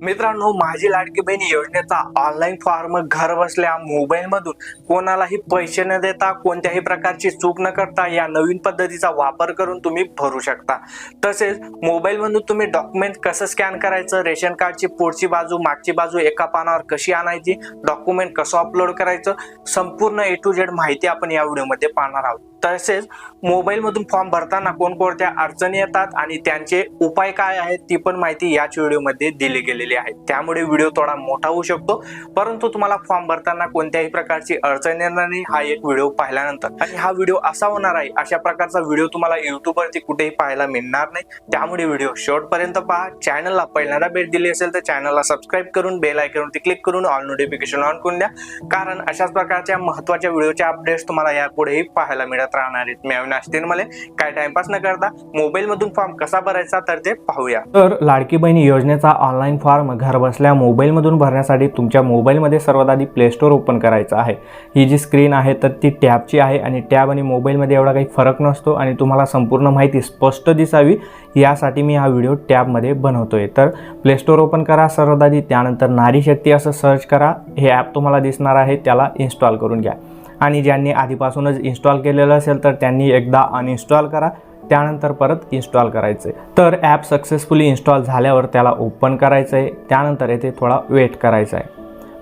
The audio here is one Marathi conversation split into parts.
मित्रांनो माझी लाडकी बहीण योजनेचा ऑनलाईन फॉर्म घर बसल्या मोबाईल मधून कोणालाही पैसे न देता कोणत्याही प्रकारची चूक न करता या नवीन पद्धतीचा वापर करून तुम्ही भरू शकता. तसेच मोबाईल मधून तुम्ही डॉक्युमेंट कसं स्कॅन करायचं रेशन कार्डची पुढची बाजू मागची बाजू एका पानावर कशी आणायची डॉक्युमेंट कसं अपलोड करायचं संपूर्ण ए टू झेड माहिती आपण या व्हिडिओमध्ये पाहणार आहोत. तसेच मोबाईलमधून फॉर्म भरताना कोणकोणत्या अडचणी येतात आणि त्यांचे उपाय काय आहेत ती पण माहिती याच व्हिडिओमध्ये दिली गेलेली आहे. त्यामुळे व्हिडिओ थोडा मोठा होऊ शकतो. परंतु तुम्हाला फॉर्म भरताना कोणत्याही प्रकारची अडचण येणार नाही. हा एक व्हिडिओ पाहिल्यानंतर. आणि हा व्हिडिओ असा होणार आहे अशा प्रकारचा व्हिडिओ तुम्हाला युट्यूबवरती कुठेही पाहायला मिळणार नाही. त्यामुळे व्हिडिओ शेवटपर्यंत पहा. चॅनलला पहिल्यांदा भेट दिली असेल तर चॅनलला सबस्क्राईब करून बेल आयकॉनवरती क्लिक करून ऑल नोटिफिकेशन ऑन करून द्या. कारण अशाच प्रकारच्या महत्त्वाच्या व्हिडिओच्या अपडेट्स तुम्हाला यापुढेही पाहायला मिळत राहणार आहेत. मी अविनाश तिरमले काय टाइमपास न करता मोबाईल मधून फॉर्म कसा भरायचा तर ते पाहूया. तर लाडकी बहिणी योजनेचा ऑनलाईन फॉर्म घर बसल्या मोबाईलमधून भरण्यासाठी तुमच्या मोबाईलमध्ये सर्वात आधी प्ले स्टोअर ओपन करायचा आहे. ही जी स्क्रीन आहे तर ती टॅबची आहे आणि टॅब आणि मोबाईलमध्ये एवढा काही फरक नसतो आणि तुम्हाला संपूर्ण माहिती स्पष्ट दिसावी यासाठी मी हा व्हिडिओ टॅबमध्ये बनवतोय. तर प्ले स्टोअर ओपन करा सर्वात आधी त्यानंतर नारी शक्ती असं सर्च करा. हे ॲप तुम्हाला दिसणार आहे त्याला इन्स्टॉल करून घ्या. आणि ज्यांनी आधीपासूनच इन्स्टॉल केलेलं असेल तर त्यांनी एकदा अनइन्स्टॉल करा त्यानंतर परत इन्स्टॉल करायचं. आहे तर ॲप सक्सेसफुली इन्स्टॉल झाल्यावर त्याला ओपन करायचं आहे त्यानंतर येथे थोडा वेट करायचा आहे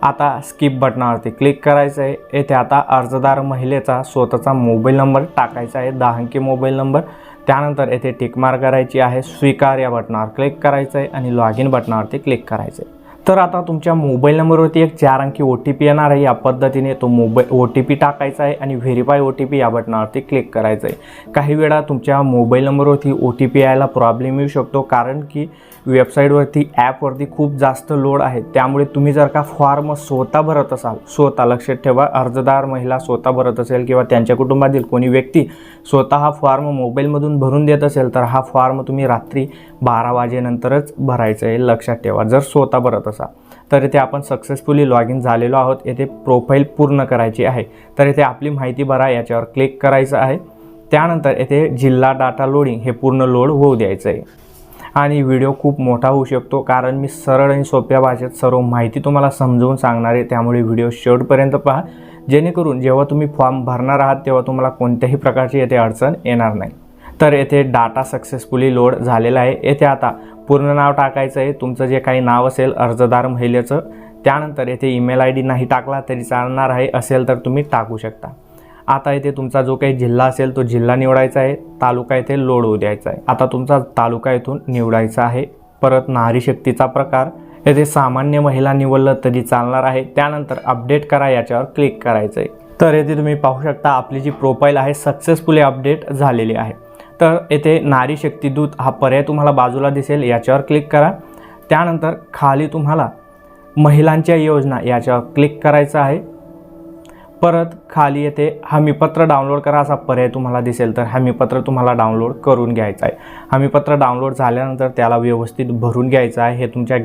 आता स्किप बटनावरती क्लिक करायचं आहे येथे आता अर्जदार महिलेचा स्वतःचा मोबाईल नंबर टाकायचा आहे दहा अंकी मोबाईल नंबर त्यानंतर येथे टिकमार करायची आहे स्वीकार या बटनावर क्लिक करायचं आहे आणि लॉग इन बटनावरती क्लिक करायचं आहे तर आता तुमच्या मोबाईल नंबरवरती एक चार अंकी ओ टी पी येणार आहे. या पद्धतीने तो मोबाईल ओ टी पी टाकायचा आहे आणि व्हेरीफाय ओ टी पी या बटनावरती क्लिक करायचं आहे. काही वेळा तुमच्या मोबाईल नंबरवरती ओ टी पी यायला प्रॉब्लेम येऊ शकतो कारण की वेबसाईटवरती ॲपवरती खूप जास्त लोड आहे. त्यामुळे तुम्ही जर का फॉर्म स्वतः भरत असाल स्वतः लक्षात ठेवा. अर्जदार महिला स्वतः भरत असेल किंवा त्यांच्या कुटुंबातील कोणी व्यक्ती स्वतः हा फॉर्म मोबाईलमधून भरून देत असेल तर हा फॉर्म तुम्ही रात्री बारा वाजेनंतरच भरायचं आहे. लक्षात ठेवा. जर स्वतः भरत असेल तर इथे आपण सक्सेसफुली लॉग इन झालेलो आहोत. येथे प्रोफाईल पूर्ण करायची आहे. तर इथे आपली माहिती भरा याच्यावर क्लिक करायचं आहे. त्यानंतर येथे जिल्हा डाटा लोडिंग हे पूर्ण लोड होऊ द्यायचं आहे. आणि व्हिडिओ खूप मोठा होऊ शकतो कारण मी सरळ आणि सोप्या भाषेत सर्व माहिती तुम्हाला समजवून सांगणार आहे. त्यामुळे व्हिडिओ शेवटपर्यंत पहा. जेणेकरून जेव्हा तुम्ही फॉर्म भरणार आहात तेव्हा तुम्हाला कोणत्याही प्रकारची येथे अडचण येणार नाही. तर येथे डाटा सक्सेसफुली लोड झालेला आहे. येथे आता पूर्ण नाव टाकायचं आहे. तुमचं जे काही नाव असेल अर्जदार महिलेचं त्यानंतर येथे ईमेल आय डी नाही टाकला तरी चालणार आहे. असेल तर तुम्ही टाकू शकता. आता येथे तुमचा जो काही जिल्हा असेल तो जिल्हा निवडायचा आहे. तालुका येथे लोड होऊ द्यायचा आहे. आता तुमचा तालुका येथून निवडायचा आहे. परत नारी शक्तीचा प्रकार. येथे सामान्य महिला निवडलं तरी चालणार आहे. त्यानंतर अपडेट करा याच्यावर क्लिक करायचं आहे तर येथे तुम्ही पाहू शकता आपली जी प्रोफाईल आहे सक्सेसफुली अपडेट झालेली आहे. तर येथे नारी शक्ती दूत हा पर्याय तुम्हाला बाजूला दिसेल याच्यावर क्लिक करा. त्यानंतर खाली तुम्हाला महिलांच्या योजना याच्यावर क्लिक करायचं आहे. परत खाली येते हमीपत्र डाउनलोड करा असा पर्याय तुम्हाला दिसेल तर हमीपत्र तुम्हाला डाउनलोड करून घ्यायचं आहे. हमीपत्र डाउनलोड झाल्यानंतर त्याला व्यवस्थित भरून घ्यायचं आहे. हे तुमच्या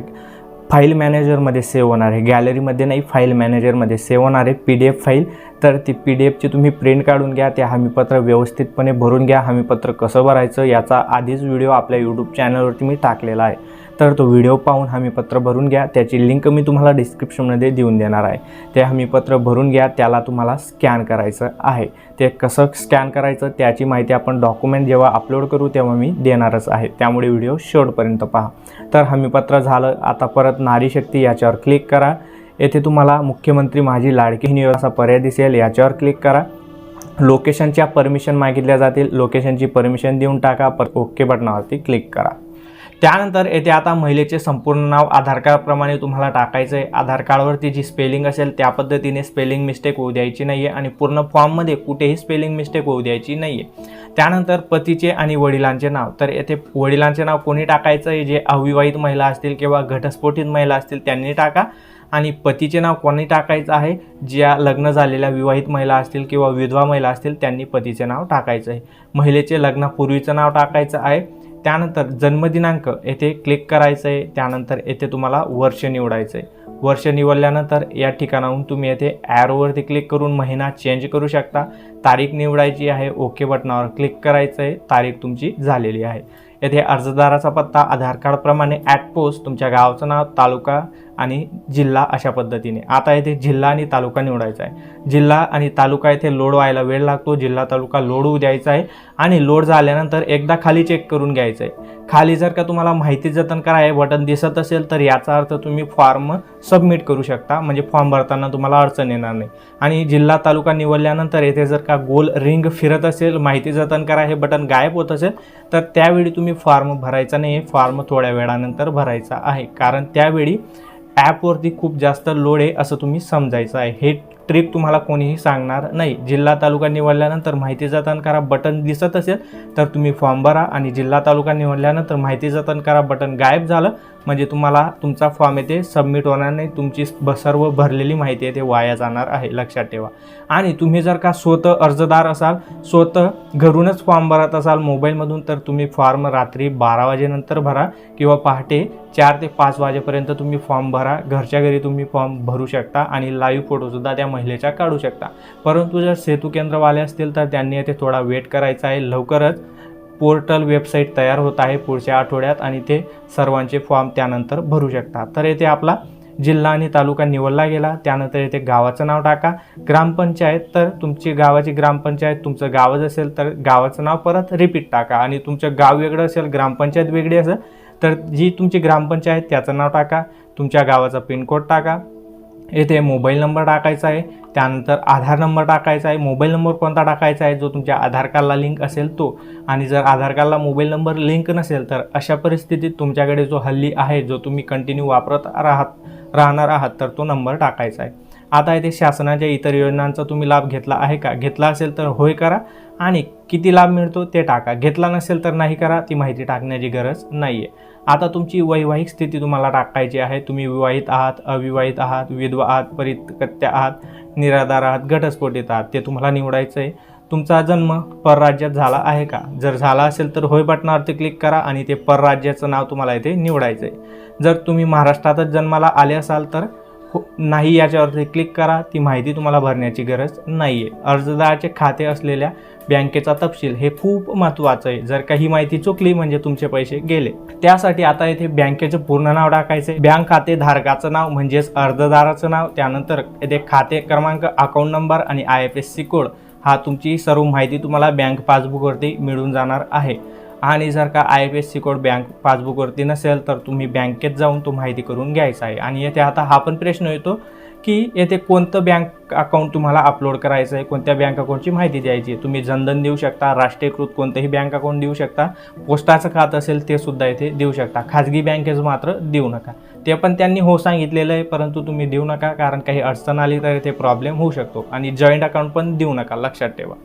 फाईल मॅनेजरमध्ये सेव्ह होणार आहे. गॅलरीमध्ये नाही फाईल मॅनेजरमध्ये सेव्ह होणार आहे. P D F file. तर ती पी डी एफची तुम्ही प्रिंट काढून घ्या ते हमीपत्र व्यवस्थितपणे भरून घ्या. हमीपत्र कसं भरायचं याचा आधीच व्हिडिओ आपल्या यूट्यूब चॅनलवरती मी टाकलेला आहे. तर तो व्हिडिओ पाहून हमीपत्र भरून घ्या. त्याची लिंक मी तुम्हाला डिस्क्रिप्शनमध्ये देऊन देणार आहे. ते हमीपत्र भरून घ्या. त्याला तुम्हाला स्कॅन करायचं आहे. ते कसं स्कॅन करायचं त्याची माहिती आपण डॉक्युमेंट जेव्हा अपलोड करू तेव्हा मी देणारच आहे. त्यामुळे व्हिडिओ शेवटपर्यंत पहा. तर हमीपत्र झालं. आता परत नारी शक्ती याच्यावर क्लिक करा. येथे तुम्हाला मुख्यमंत्री माझी लाडकी बहीण असा पर्याय दिसेल. याच्यावर क्लिक करा. लोकेशनच्या परमिशन मागितल्या जातील. लोकेशनची परमिशन देऊन टाका. पर ओके बटनावरती क्लिक करा. त्यानंतर येथे आता महिलेचे संपूर्ण नाव आधार कार्डप्रमाणे तुम्हाला टाकायचं आहे. आधार कार्डवरती जी स्पेलिंग असेल त्या पद्धतीने स्पेलिंग मिस्टेक होऊ द्यायची नाही आहे आणि पूर्ण फॉर्ममध्ये कुठेही स्पेलिंग मिस्टेक होऊ द्यायची नाही आहे त्यानंतर पतीचे आणि वडिलांचे नाव. तर येथे वडिलांचे नाव कोणी टाकायचं आहे? जे अविवाहित महिला असतील किंवा घटस्फोटित महिला असतील त्यांनी टाका. आणि पतीचे नाव कोणी टाकायचं आहे? ज्या लग्न झालेल्या विवाहित महिला असतील किंवा विधवा महिला असतील त्यांनी पतीचे नाव टाकायचं आहे. महिलेचे लग्नापूर्वीचं नाव टाकायचं आहे. त्यानंतर जन्मदिनांक येथे क्लिक करायचं आहे त्यानंतर येथे तुम्हाला वर्ष निवडायचं आहे वर्ष निवडल्यानंतर या ठिकाणाहून तुम्ही येथे ॲरोवरती क्लिक करून महिना चेंज करू शकता. तारीख निवडायची आहे ओके बटनावर क्लिक करायचं आहे तारीख तुमची झालेली आहे. येथे अर्जदाराचा पत्ता आधार कार्डप्रमाणे ॲट पोस्ट तुमच्या गावचं नाव तालुका आणि जिल्हा अशा पद्धतीने. आता येथे जिल्हा आणि तालुका निवडायचा आहे. जिल्हा आणि तालुका येथे लोड व्हायला वेळ लागतो. जिल्हा तालुका लोड होऊ द्यायचा आहे आणि लोड झाल्यानंतर एकदा खाली चेक करून घ्यायचं आहे. खाली जर का तुम्हाला माहिती जतन करा हे बटन दिसत असेल तर याचा अर्थ तुम्ही फॉर्म सबमिट करू शकता. म्हणजे फॉर्म भरताना तुम्हाला अडचण येणार नाही. आणि जिल्हा तालुका निवडल्यानंतर येथे जर का गोल रिंग फिरत असेल माहिती जतन करा हे बटन गायब होत असेल तर त्यावेळी तुम्ही फॉर्म भरायचा नाही. फॉर्म थोड्या वेळानंतर भरायचा आहे. कारण त्यावेळी ॲपवरती खूप जास्त लोड आहे असं तुम्ही समजायचं आहे. हे ट्रिक तुम्हाला कोणीही सांगणार नाही. जिल्हा तालुका निवडल्यानंतर माहिती जतन करा बटन दिसत असेल तर तुम्ही फॉर्म भरा आणि जिल्हा तालुका निवडल्यानंतर माहिती जतन करा बटन गायब झालं म्हणजे तुम्हाला तुमचा फॉर्म येथे सबमिट होणार नाही. तुमची ब- सर्व भरलेली माहिती येथे वाया जाणार आहे. लक्षात ठेवा. आणि तुम्ही जर का स्वतः अर्जदार असाल स्वतः घरूनच फॉर्म भरत असाल मोबाईलमधून तर तुम्ही फॉर्म रात्री बारा वाजेनंतर भरा किंवा पहाटे चार ते पाच वाजेपर्यंत तुम्ही फॉर्म भरा. घरच्या घरी तुम्ही फॉर्म भरू शकता आणि लाईव्ह फोटोसुद्धा त्या महिलेच्या काढू शकता. परंतु जर सेतू केंद्रवाले असतील तर त्यांनी येथे थोडा वेट करायचा आहे. लवकरच पोर्टल वेबसाईट तयार होत आहे पुढच्या आठवड्यात आणि ते सर्वांचे फॉर्म त्यानंतर भरू शकता. तर येथे आपला जिल्हा आणि तालुका निवडला गेला. त्यानंतर येथे गावाचं नाव टाका. ग्रामपंचायत तर तुमची गावाची ग्रामपंचायत तुमचं गावच असेल तर गावाचं नाव परत रिपीट टाका. आणि तुमचं गाव वेगळं असेल ग्रामपंचायत वेगळी असेल तर जी तुमची ग्रामपंचायत त्याचं नाव टाका. तुमच्या गावाचा पिनकोड टाका. येथे मोबाईल नंबर टाकायचा आहे. त्यानंतर आधार नंबर टाकायचा आहे. मोबाईल नंबर कोणता टाकायचा आहे? जो तुमच्या आधार कार्डला लिंक असेल तो. आणि जर आधार कार्डला मोबाईल नंबर लिंक नसेल तर अशा परिस्थितीत तुमच्याकडे जो हल्ली आहे जो तुम्ही कंटिन्यू वापरत राहत राहणार आहात तर तो नंबर टाकायचा आहे. आता येथे शासनाच्या इतर योजनांचा तुम्ही लाभ घेतला आहे का? घेतला असेल तर होय करा. आणि किती लाभ मिळतो ते टाका. घेतला नसेल तर नाही करा. ती माहिती टाकण्याची गरज नाही आहे आता तुमची वैवाहिक स्थिती तुम्हाला टाकायची आहे. तुम्ही विवाहित आहात अविवाहित आहात विधवा आहात परितकत्या आहात निराधार आहात घटस्फोटित आहात. ते तुम्हाला निवडायचं आहे तुमचा जन्म परराज्यात झाला आहे का? जर झाला असेल तर होय बटनावरती क्लिक करा आणि ते परराज्याचं नाव तुम्हाला इथे निवडायचं आहे जर तुम्ही महाराष्ट्रातच जन्माला आले असाल तर हो नाही याच्यावरती क्लिक करा. ती माहिती तुम्हाला भरण्याची गरज नाही आहे अर्जदाराचे खाते असलेल्या बँकेचा तपशील हे खूप महत्त्वाचं आहे. जर काही माहिती चुकली म्हणजे तुमचे पैसे गेले. त्यासाठी आता इथे बँकेचं पूर्ण नाव टाकायचं आहे बँक खाते धारकाचं नाव म्हणजेच अर्जदाराचं नाव. त्यानंतर येथे खाते क्रमांक अकाउंट नंबर आणि I F S C code हा तुमची सर्व माहिती तुम्हाला बँक पासबुकवरती मिळून जाणार आहे. आणि जर का I F S C code bank पासबुकवरती नसेल तर तुम्ही बँकेत जाऊन तो माहिती करून घ्यायचा आहे. आणि येथे आता हा पण प्रश्न येतो की येथे कोणतं बँक अकाउंट तुम्हाला अपलोड करायचं आहे? कोणत्या बँक अकाउंटची माहिती द्यायची आहे? तुम्ही जनधन देऊ शकता राष्ट्रीयकृत कोणतंही बँक अकाउंट देऊ शकता पोस्टाचं खातं असेल ते सुद्धा इथे देऊ शकता. खाजगी बँकेचं मात्र देऊ नका. ते पण त्यांनी हो सांगितलेलं आहे परंतु तुम्ही देऊ नका कारण काही अडचण आली तर इथे प्रॉब्लेम होऊ शकतो. आणि जॉईंट अकाउंट पण देऊ नका लक्षात ठेवा.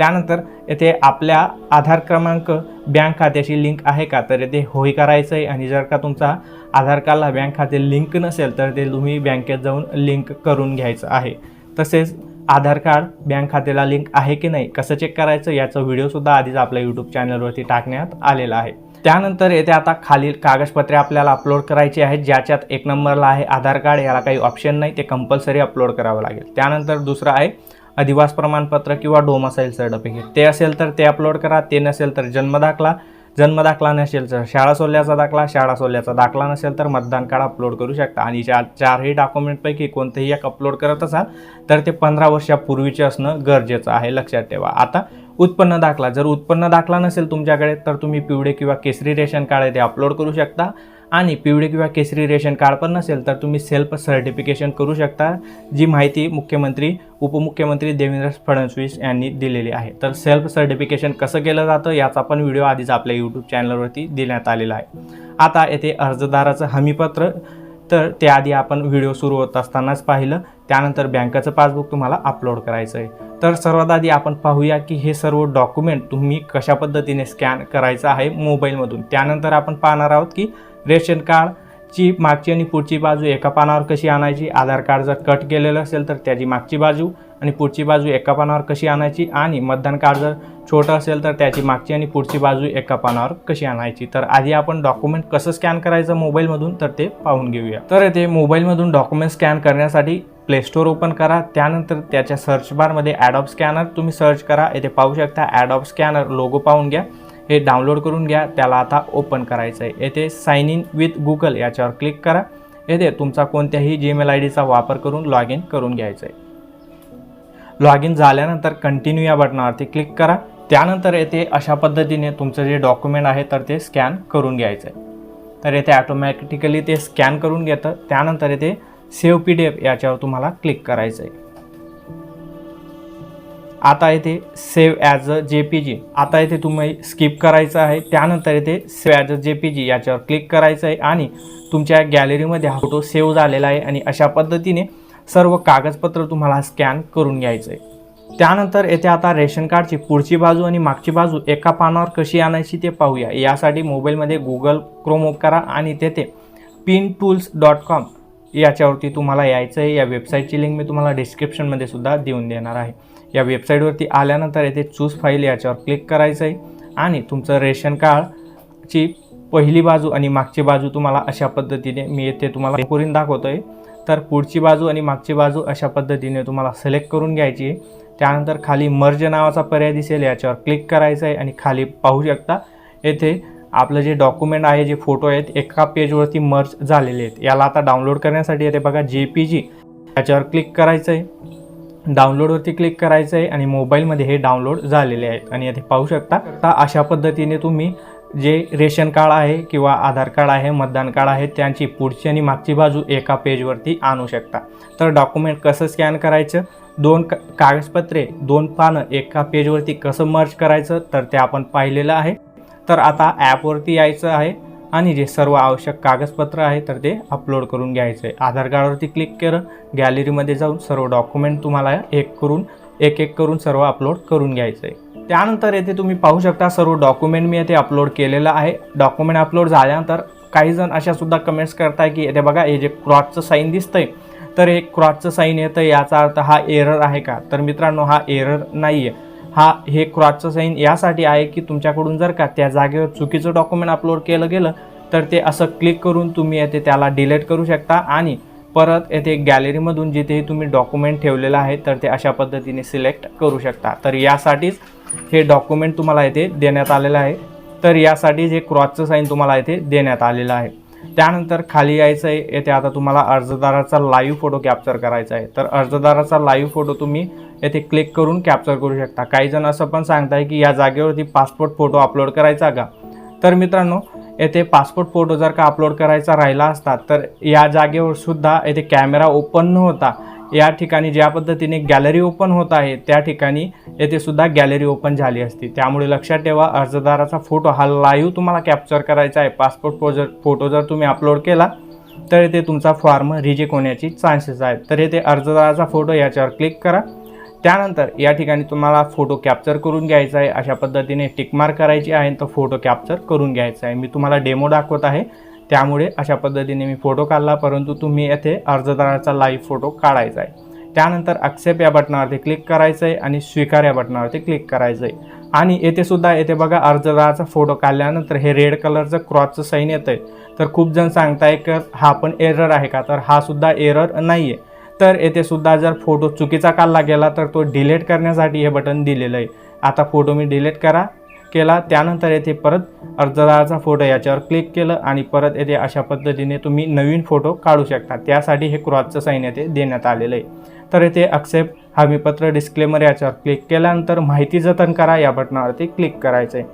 त्यानंतर येथे आपल्या आधार क्रमांक बँक खात्याशी लिंक आहे का? तर येथे होय करायचं आहे आणि जर का तुमचा आधार कार्डला बँक खाते लिंक नसेल तर ते तुम्ही बँकेत जाऊन लिंक करून घ्यायचं आहे. तसेच आधार कार्ड बँक खात्याला लिंक आहे की नाही कसं चेक करायचं याचा व्हिडिओसुद्धा आधीच आपल्या यूट्यूब चॅनलवरती टाकण्यात आलेला आहे. त्यानंतर येथे आता खालील कागदपत्रे आपल्याला अपलोड करायची आहेत ज्याच्यात एक नंबरला आहे आधार कार्ड याला काही ऑप्शन नाही ते कंपल्सरी अपलोड करावं लागेल. त्यानंतर दुसरं आहे अधिवास प्रमाणपत्र किंवा डोमासाईल सर्टिफिकेट ते असेल तर ते अपलोड करा ते नसेल तर जन्म दाखला. जन्म दाखला नसेल तर शाळा सोडल्याचा दाखला शाळा सोडल्याचा दाखला नसेल तर मतदान कार्ड अपलोड करू शकता. आणि चार चारही डॉक्युमेंटपैकी कोणतेही एक अपलोड करत असाल तर ते पंधरा वर्षापूर्वीचे असणं गरजेचं आहे. लक्षात ठेवा. आता उत्पन्न दाखला. जर उत्पन्न दाखला नसेल तुमच्याकडे तर तुम्ही पिवळे किंवा केसरी रेशन कार्ड आहे ते अपलोड करू शकता. आणि पिवळे किंवा केसरी रेशन कार्ड पण नसेल तर तुम्ही सेल्फ सर्टिफिकेशन करू शकता जी माहिती मुख्यमंत्री उपमुख्यमंत्री देवेंद्र फडणवीस यांनी दिलेली आहे. तर सेल्फ सर्टिफिकेशन कसं केलं जातं याचा पण व्हिडिओ आधीच आपल्या यूट्यूब चॅनलवरती देण्यात आलेला आहे. आता येथे अर्जदाराचं हमीपत्र तर त्याआधी आपण व्हिडिओ सुरू होत असतानाच पाहिलं. त्यानंतर बँकेचं पासबुक तुम्हाला अपलोड करायचं आहे तर सर्वात आधी आपण पाहूया की हे सर्व डॉक्युमेंट तुम्ही कशा पद्धतीने स्कॅन करायचं आहे मोबाईलमधून. त्यानंतर आपण पाहणार आहोत की रेशन कार्डची मागची आणि पुढची बाजू एका पानावर कशी आणायची आधार कार्ड जर कट केलेलं असेल तर त्याची मागची बाजू आणि पुढची बाजू एका पानावर कशी आणायची आणि मतदान कार्ड जर छोटं असेल तर त्याची मागची आणि पुढची बाजू एका पानावर कशी आणायची? तर आधी आपण डॉक्युमेंट कसं स्कॅन करायचं मोबाईलमधून तर ते पाहून घेऊया. तर येथे मोबाईलमधून डॉक्युमेंट स्कॅन करण्यासाठी प्ले स्टोर ओपन करा. त्यानंतर त्याच्या सर्च बारमध्ये ॲडॉप स्कॅनर तुम्ही सर्च करा. येथे पाहू शकता ॲडॉप स्कॅनर लोगो पाहून घ्या. हे डाउनलोड करून घ्या. त्याला आता ओपन करायचं आहे. येथे साइन इन विथ गुगल याच्यावर क्लिक करा. येथे तुमचा कोणत्याही जीमेल आय डीचा वापर करून लॉग इन करून घ्यायचं आहे. लॉग इन झाल्यानंतर कंटिन्यू या बटनावरती क्लिक करा. त्यानंतर येथे अशा पद्धतीने तुमचं जे डॉक्युमेंट आहे तर ते स्कॅन करून घ्यायचं आहे तर येथे ॲटोमॅटिकली ते स्कॅन करून घेतं. त्यानंतर येथे सेव्ह पी डी एफ याच्यावर तुम्हाला क्लिक करायचं आहे आता येथे save as a J P G आता येथे तुम्ही स्किप करायचं आहे. त्यानंतर येथे save as a J P G याच्यावर क्लिक करायचं आहे आणि तुमच्या गॅलरीमध्ये हा फोटो सेव्ह झालेला आहे आणि अशा पद्धतीने सर्व कागदपत्र तुम्हाला स्कॅन करून घ्यायचं आहे त्यानंतर येथे आता रेशन कार्डची पुढची बाजू आणि मागची बाजू एका पानावर कशी आणायची ते पाहूया. यासाठी मोबाईलमध्ये गुगल क्रोम करा आणि तेथे पिन टूल्स डॉट कॉम याच्यावरती तुम्हाला यायचं आहे या वेबसाईटची लिंक मी तुम्हाला डिस्क्रिप्शनमध्ये सुद्धा देऊन देणार आहे. या वेबसाईटवरती आल्यानंतर येथे चूज फाईल याच्यावर क्लिक करायचं आहे आणि तुमचं रेशन कार्डची पहिली बाजू आणि मागची बाजू तुम्हाला अशा पद्धतीने मी येथे तुम्हाला करून दाखवतो आहे तर पुढची बाजू आणि मागची बाजू अशा पद्धतीने तुम्हाला सिलेक्ट करून घ्यायची आहे. त्यानंतर खाली मर्ज नावाचा पर्याय दिसेल याच्यावर क्लिक करायचं आहे आणि खाली पाहू शकता येथे आपलं जे डॉक्युमेंट आहे जे फोटो आहेत एका पेजवरती मर्ज झालेले आहेत. याला आता डाउनलोड करण्यासाठी येते बघा जे पी जी याच्यावर क्लिक करायचं आहे. डाउनलोडवरती क्लिक करायचं आहे आणि मोबाईलमध्ये हे डाउनलोड झालेले आहेत. आणि येथे पाहू शकता तर अशा पद्धतीने तुम्ही जे रेशन कार्ड आहे किंवा आधार कार्ड आहे मतदान कार्ड आहे त्यांची पुढची आणि मागची बाजू एका पेजवरती आणू शकता. तर डॉक्युमेंट कसं स्कॅन करायचं? दोन का कागदपत्रे दोन पानं एका पेजवरती कसं मर्ज करायचं तर ते आपण पाहिलेलं आहे. तर आता ॲपवरती यायचं आहे आणि जे सर्व आवश्यक कागदपत्र आहे तर ते अपलोड करून घ्यायचं आहे आधार कार्डवरती क्लिक केलं गॅलरीमध्ये जाऊन सर्व डॉक्युमेंट तुम्हाला एक करून एक एक करून सर्व अपलोड करून घ्यायचं आहे त्यानंतर येथे तुम्ही पाहू शकता सर्व डॉक्युमेंट मी येथे अपलोड केलेलं आहे. डॉक्युमेंट अपलोड झाल्यानंतर काही जण अशा सुद्धा कमेंट्स करताय की येथे बघा हे जे क्रॉसचं साईन दिसतंय तर हे क्रॉसचं साईन येतं याचा अर्थ हा एरर आहे का? तर मित्रांनो हा एरर नाही आहे हा हे क्रॉसचं साईन यासाठी आहे की तुमच्याकडून जर का त्या जागेवर चुकीचं डॉक्युमेंट अपलोड केलं गेलं तर ते असं क्लिक करून तुम्ही येथे त्याला डिलीट करू शकता आणि परत येथे गॅलरीमधून जिथेही तुम्ही डॉक्युमेंट ठेवलेलं आहे तर ते अशा पद्धतीने सिलेक्ट करू शकता. तर यासाठीच हे डॉक्युमेंट तुम्हाला येथे देण्यात आलेलं आहे. तर यासाठी जे क्रॉसचं साईन तुम्हाला येथे देण्यात आलेलं आहे. त्यानंतर खाली यायचं आहे येथे आता तुम्हाला अर्जदाराचा लाईव्ह फोटो कॅप्चर करायचा आहे. तर अर्जदाराचा लाईव्ह फोटो तुम्ही येथे क्लिक करून कॅप्चर करू शकता. काही जण असं पण सांगताय की या जागेवरती पासपोर्ट फोटो अपलोड करायचा का? तर मित्रांनो येथे पासपोर्ट फोटो जर का अपलोड करायचा राहिला असता तर या जागेवर सुद्धा येथे कॅमेरा ओपन न होता या ठिकाणी ज्या पद्धतीने गॅलरी ओपन होत आहे त्या ठिकाणी येथे सुद्धा गॅलरी ओपन झाली असती. त्यामुळे लक्षात ठेवा अर्जदाराचा फोटो हा लाईव्ह तुम्हाला कॅप्चर करायचा आहे. पासपोर्ट फोजर फोटो जर तुम्ही अपलोड केला तर येथे तुमचा फॉर्म रिजेक्ट होण्याची चान्सेस आहेत. तर येथे अर्जदाराचा फोटो याच्यावर क्लिक करा. त्यानंतर या ठिकाणी तुम्हाला फोटो कॅप्चर करून घ्यायचा आहे. अशा पद्धतीने टिकमार्क करायची आहे तर फोटो कॅप्चर करून घ्यायचा आहे. मी तुम्हाला डेमो दाखवत आहे. त्यामुळे अशा पद्धतीने मी फोटो काढला परंतु तुम्ही येथे अर्जदाराचा लाईव्ह फोटो काढायचा आहे. त्यानंतर ॲक्सेप्ट या बटनावरती क्लिक करायचं आहे आणि स्वीकार या बटनावरती क्लिक करायचं आहे आणि येथे सुद्धा येथे बघा अर्जदाराचा फोटो काढल्यानंतर हे रेड कलरचं क्रॉसचं साईन येतं आहे तर खूप जण सांगताय की हा पण एरर आहे का? तर हा सुद्धा एरर नाही आहे तर येथे सुद्धा जर फोटो चुकीचा काढला गेला तर तो डिलीट करण्यासाठी हे बटन दिलेलं आहे. आता फोटो मी डिलीट करा. केला त्यानंतर येथे परत अर्जदाराचा फोटो याच्यावर क्लिक केलं आणि परत येथे अशा पद्धतीने तुम्ही नवीन फोटो काढू शकता. त्यासाठी हे क्रॉसचं साईन येथे देण्यात आलेलं आहे. तर येथे अक्सेप्ट हमीपत्र डिस्क्लेमर याच्यावर क्लिक केल्यानंतर माहिती जतन करा या बटनावरती क्लिक करायचं आहे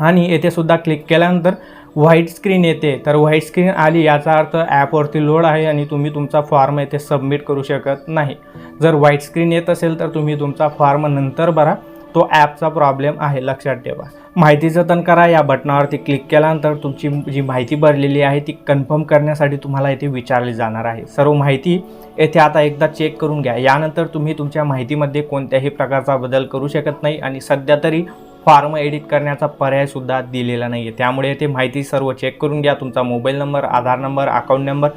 आणि येथे सुद्धा क्लिक केल्यानंतर व्हाईट स्क्रीन येते. तर व्हाईट स्क्रीन आली याचा अर्थ ॲपवरती लोड आहे आणि तुम्ही तुमचा फॉर्म येथे सबमिट करू शकत नाही. जर व्हाईट स्क्रीन येत असेल तर तुम्ही तुमचा फॉर्म नंतर भरा. तो ॲपचा प्रॉब्लेम आहे लक्षात ठेवा. माहिती जतन करा या बटनावरती क्लिक केल्यानंतर तुमची जी माहिती भरलेली आहे ती कन्फर्म करण्यासाठी तुम्हाला येथे विचारली जाणार आहे. सर्व माहिती येथे आता एकदा चेक करून घ्या. यानंतर तुम्ही तुमच्या माहितीमध्ये कोणत्याही प्रकारचा बदल करू शकत नाही आणि सध्या तरी फॉर्म एडिट करण्याचा पर्यायसुद्धा दिलेला नाही आहे त्यामुळे येथे माहिती सर्व चेक करून घ्या. तुमचा mobile number Aadhaar number account number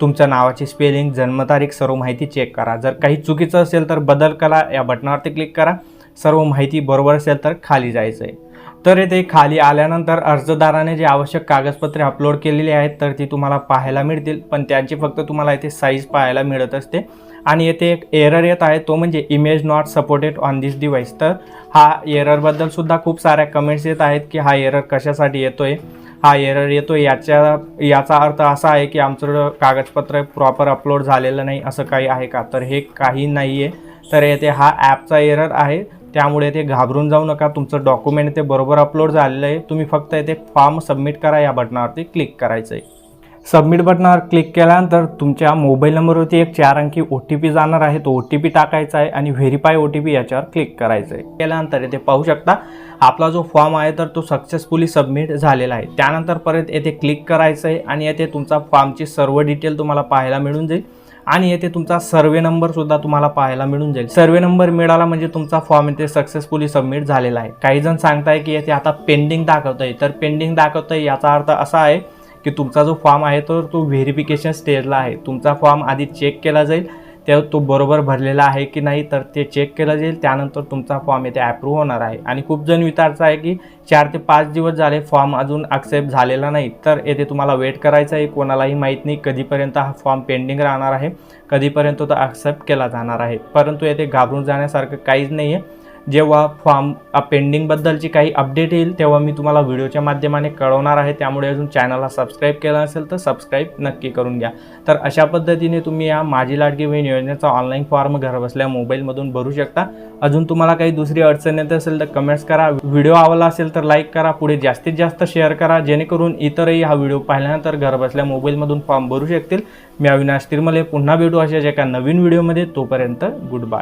तुमच्या नावाची स्पेलिंग जन्मतारीख सर्व माहिती चेक करा. जर काही चुकीचं असेल तर बदल करा. या बटनावरती क्लिक करा. सर्व माहिती बरोबर असेल तर खाली जायचं आहे तर येथे खाली आल्यानंतर अर्जदाराने जे आवश्यक कागदपत्रे अपलोड केलेली आहेत तर ती तुम्हाला पाहायला मिळतील. पण त्यांची फक्त तुम्हाला इथे साईज पाहायला मिळत असते. आणि येथे एक एरर येत आहे तो म्हणजे image not supported on this device तर हा एररबद्दल सुद्धा खूप साऱ्या कमेंट्स येत आहेत की हा एरर कशासाठी येतो आहे हा एरर येतो याच्या याचा अर्थ असा आहे की आमचं कागदपत्र प्रॉपर अपलोड झालेलं नाही असं काही आहे का? तर हे काही नाही आहे तर येथे हा ॲपचा एरर आहे. त्यामुळे ते घाबरून जाऊ नका. तुमचं डॉक्युमेंट ते बरोबर अपलोड झालेलं आहे. तुम्ही फक्त येथे फॉर्म सबमिट करा या बटनावरती क्लिक करायचं आहे सबमिट बटनावर क्लिक केल्यानंतर तुमच्या मोबाईल नंबरवरती एक चार अंकी ओ टी पी जाणार आहे. तो ओ टी पी टाकायचा आहे आणि व्हेरीफाय ओ टी पी याच्यावर क्लिक करायचं आहे केल्यानंतर येथे पाहू शकता आपला जो फॉर्म आहे तर तो सक्सेसफुली सबमिट झालेला आहे. त्यानंतर परत येथे क्लिक करायचं आहे आणि येथे तुमचा फॉर्मची सर्व डिटेल तुम्हाला पाहायला मिळून जाईल. आणि येथे तुमचा सर्वे नंबर सुद्धा तुम्हाला पाहायला मिळून जाईल. सर्वे नंबर मिळाला म्हणजे तुमचा फॉर्म इथे सक्सेसफुली सबमिट झालेला आहे. काही जण सांगताय की येथे आता पेंडिंग दाखवतंय. तर पेंडिंग दाखवतंय याचा अर्थ असा आहे की तुमचा जो फॉर्म आहे तर तो व्हेरिफिकेशन स्टेजला आहे. तुमचा फॉर्म आधी चेक केला जाईल. ते तो बरोबर भरलेला आहे की नाही तर ते चेक केलं जाईल. त्यानंतर तुमचा फॉर्म येथे ॲप्रूव्ह होणार आहे. आणि खूप जण विचारचं आहे की चार ते पाच दिवस झाले फॉर्म अजून ॲक्सेप्ट झालेला नाही. तर येथे तुम्हाला वेट करायचं आहे. कोणालाही माहीत नाही कधीपर्यंत हा फॉर्म पेंडिंग राहणार आहे. कधीपर्यंत तो ॲक्सेप्ट केला जाणार आहे. परंतु येथे घाबरून जाण्यासारखं काहीच नाही आहे जेव्हा फॉर्म पेंडिंगबद्दलची काही अपडेट येईल तेव्हा मी तुम्हाला व्हिडिओच्या माध्यमाने कळवणार आहे. त्यामुळे अजून चॅनलला सबस्क्राईब केलं असेल तर सबस्क्राईब नक्की करून घ्या. तर अशा पद्धतीने तुम्ही या माझी लाडकी बहीण योजनेचा ऑनलाईन फॉर्म घरबसल्या मोबाईलमधून भरू शकता. अजून तुम्हाला काही दुसरी अडचण येत असेल तर कमेंट्स करा. व्हिडिओ आवडला असेल तर लाईक करा. पुढे जास्तीत जास्त शेअर करा. जेणेकरून इतरही हा व्हिडिओ पाहिल्यानंतर घरबसल्या मोबाईलमधून फॉर्म भरू शकतील. मी अविनाश तिरमले. पुन्हा भेटू अशाच एका नवीन व्हिडिओमध्ये तोपर्यंत गुड बाय